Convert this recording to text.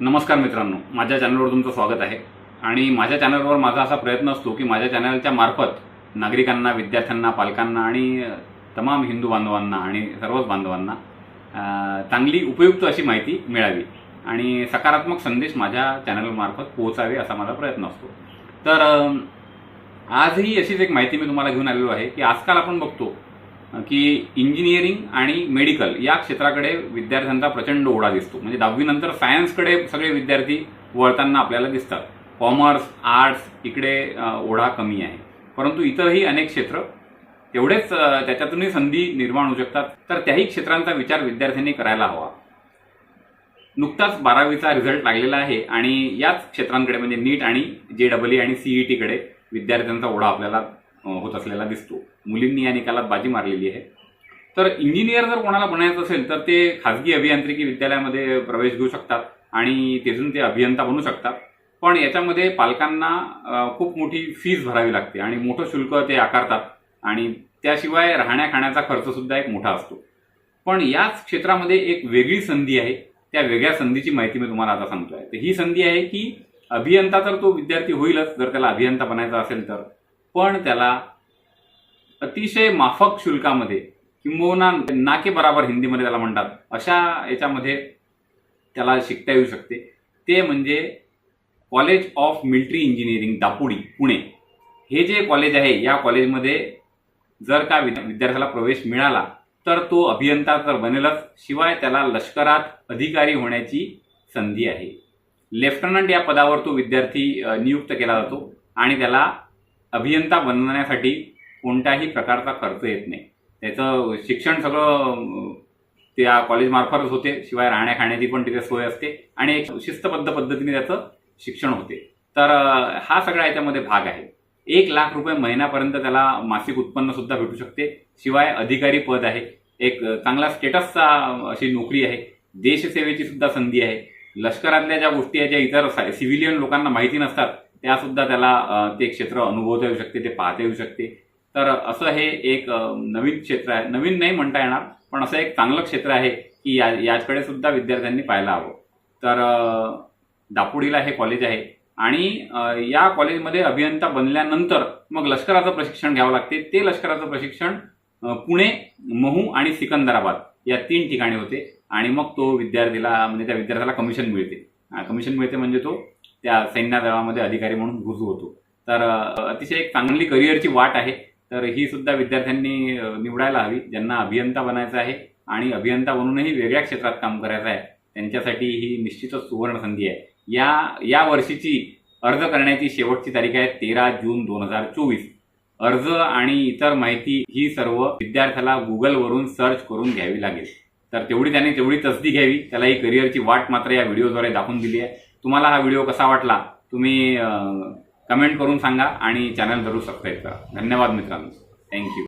नमस्कार मित्रांनो माझ्या चॅनलवर तुमचं स्वागत आहे. आणि माझ्या चॅनलवर माझा असा प्रयत्न असतो की माझ्या चॅनलच्या मार्फत नागरिकांना विद्यार्थ्यांना पालकांना आणि तमाम हिंदू बांधवांना आणि सर्वच बांधवांना चांगली उपयुक्त अशी माहिती मिळावी आणि सकारात्मक संदेश माझ्या चॅनलमार्फत पोहोचावे असा माझा प्रयत्न असतो. तर आजही अशीच एक माहिती मी तुम्हाला घेऊन आलेलो आहे की आजकाल आपण बघतो की इंजिनिअरिंग आणि मेडिकल या क्षेत्राकडे विद्यार्थ्यांचा प्रचंड ओढा दिसतो. म्हणजे दहावीनंतर सायन्सकडे सगळे विद्यार्थी वळताना आपल्याला दिसतात. कॉमर्स आर्ट्स इकडे ओढा कमी आहे. परंतु इतरही अनेक क्षेत्र तेवढेच त्याच्यातूनही संधी निर्माण होऊ शकतात. तर त्याही क्षेत्रांचा विचार विद्यार्थ्यांनी करायला हवा. नुकताच बारावीचा रिझल्ट लागलेला आहे आणि याच क्षेत्रांकडे म्हणजे नीट आणि जे डबल ई आणि सीईटीकडे विद्यार्थ्यांचा ओढा आपल्याला होत असलेला दिसतो. मुलींनी या निकालात बाजी मारलेली आहे. तर इंजिनियर जर कोणाला बनायचं असेल तर ते खाजगी अभियांत्रिकी विद्यालयामध्ये प्रवेश घेऊ शकतात आणि तिथून ते अभियंता बनू शकतात. पण याच्यामध्ये पालकांना खूप मोठी फीज भरावी लागते आणि मोठं शुल्क ते आकारतात आणि त्याशिवाय राहण्या खाण्याचा खर्चसुद्धा एक मोठा असतो. पण याच क्षेत्रामध्ये एक वेगळी संधी आहे. त्या वेगळ्या संधीची माहिती मी तुम्हाला आता सांगतो आहे तर ही संधी आहे की अभियंता तर तो विद्यार्थी होईलच जर त्याला अभियंता बनायचा असेल तर. पण त्याला अतिशय माफक शुल्कामध्ये किंबहुना नाके बराबर हिंदीमध्ये त्याला म्हणतात. अशा याच्यामध्ये त्याला शिकता येऊ शकते. ते म्हणजे college of military engineering Dapodi Pune. हे जे कॉलेज आहे या कॉलेजमध्ये जर का विद्यार्थ्याला प्रवेश मिळाला तर तो अभियंता तर बनेलच. शिवाय त्याला लष्करात अधिकारी होण्याची संधी आहे. लेफ्टनंट या पदावर तो विद्यार्थी नियुक्त केला जातो आणि त्याला अभियंता बनण्यासाठी कोणत्याही प्रकारचा खर्च येत नाही. त्याचं शिक्षण सगळं त्या कॉलेजमार्फतच होते. शिवाय राहण्या खाण्याची पण तिथे सोय असते. आणि एक शिस्तबद्ध पद्धतीने त्याचं शिक्षण होते. तर हा सगळा याच्यामध्ये भाग आहे. एक लाख रुपये महिन्यापर्यंत त्याला मासिक उत्पन्न सुद्धा भेटू शकते. शिवाय अधिकारी पद आहे. एक चांगला स्टेटसचा अशी नोकरी आहे. देशसेवेची सुद्धा संधी आहे. लष्करातल्या ज्या गोष्टी आहेत ज्या इतर सिव्हिलियन लोकांना माहिती नसतात त्या सुद्धा त्याला ते क्षेत्र अनुभवता येऊ शकते ते पाहता येऊ शकते. तर असं हे एक नवीन क्षेत्र आहे. नवीन नाही म्हणता येणार पण असं एक चांगलं क्षेत्र आहे की या याकडे सुद्धा विद्यार्थ्यांनी पाहायला हवं. तर दापोडीला हे कॉलेज आहे आणि या कॉलेजमध्ये अभियंता बनल्यानंतर मग लष्कराचं प्रशिक्षण घ्यावं लागते. ते लष्कराचं प्रशिक्षण पुणे महू आणि सिकंदराबाद या तीन ठिकाणी होते आणि मग तो विद्यार्थीला म्हणजे त्या विद्यार्थ्याला कमिशन मिळते. कमिशन मिळते म्हणजे तो त्या सैन्य दलामध्ये अधिकारी म्हणून रुजू होतो. तर अतिशय एक चांगली करिअरची वाट आहे. तर ही सुद्धा विद्यार्थ्यांनी निवडायला हवी. ज्यांना अभियंता बनायचं आहे आणि अभियंता बनूनही वेगळ्या क्षेत्रात काम करायचं आहे त्यांच्यासाठी ही निश्चितच सुवर्ण संधी आहे. या या वर्षीची अर्ज करण्याची शेवटची तारीख आहे तेरा जून दोन हजार चोवीस. अर्ज आणि इतर माहिती ही सर्व विद्यार्थ्याला गुगलवरून सर्च करून घ्यावी लागेल. तर तेवढी त्याने तेवढी तसदी घ्यावी. त्याला ही करिअरची वाट मात्र या व्हिडिओद्वारे दाखवून दिली आहे. तुम्हाला हा व्हिडिओ कसा वाटला तुम्ही कमेंट करून सांगा आणि चॅनल जरूर सबस्क्राईब करा. धन्यवाद मित्रांनो. थँक्यू